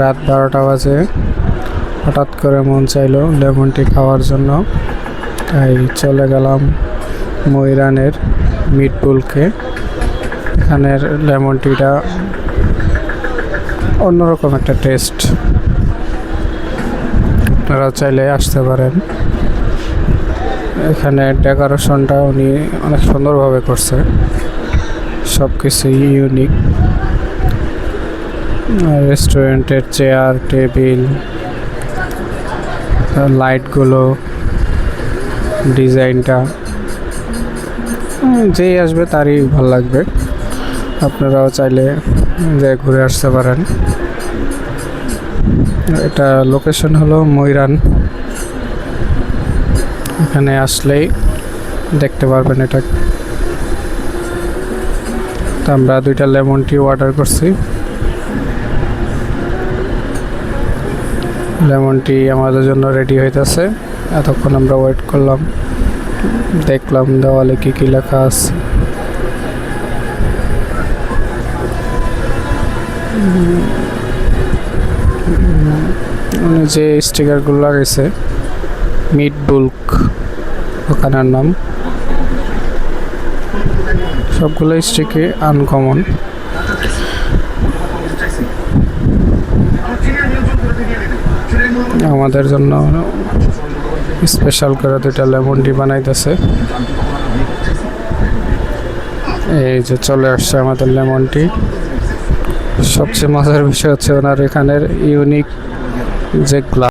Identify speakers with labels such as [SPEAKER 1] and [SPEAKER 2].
[SPEAKER 1] রাত বারোটা বাজে। হঠাৎ করে মন চাইলো লেমন টি খাওয়ার জন্য। তাই চলে গেলাম ময়রানের মিটবুলকে এখানের লেমন টিটা অন্যরকম একটা টেস্ট। আপনারা চাইলে আসতে পারেন। এখানে ডেকোরেশনটা উনি অনেক সুন্দরভাবে করছে। সব কিছুই ইউনিক। রেস্টুরেন্টের চেয়ার, টেবিল, লাইটগুলো, ডিজাইনটা যেই আসবে তারই ভালো লাগবে। আপনারাও চাইলে যে ঘুরে আসতে পারেন। এটা লোকেশন হলো ময়রান। এখানে আসলেই দেখতে পারবেন এটা। তো আমরা দুইটা লেমন টি অর্ডার করছি। লেমন টি আমাদের জন্য রেডি হইতেছে। এতক্ষণ আমরা ওয়েট করলাম। দেখলাম দেওয়ালে কি কি লেখা আছে। যে স্টিকারগুলো লাগাইছে মিট বুলক দোকানের নাম। সবগুলো স্টিকে আনকমন আমাদের জন্য স্পেশাল করে দুইটা লেমন টি বানাইতেছে। এই যে চলে আসছে আমাদের লেমন টি সবচেয়ে মজার বিষয় হচ্ছে ওনার এখানের ইউনিক যে গ্লাস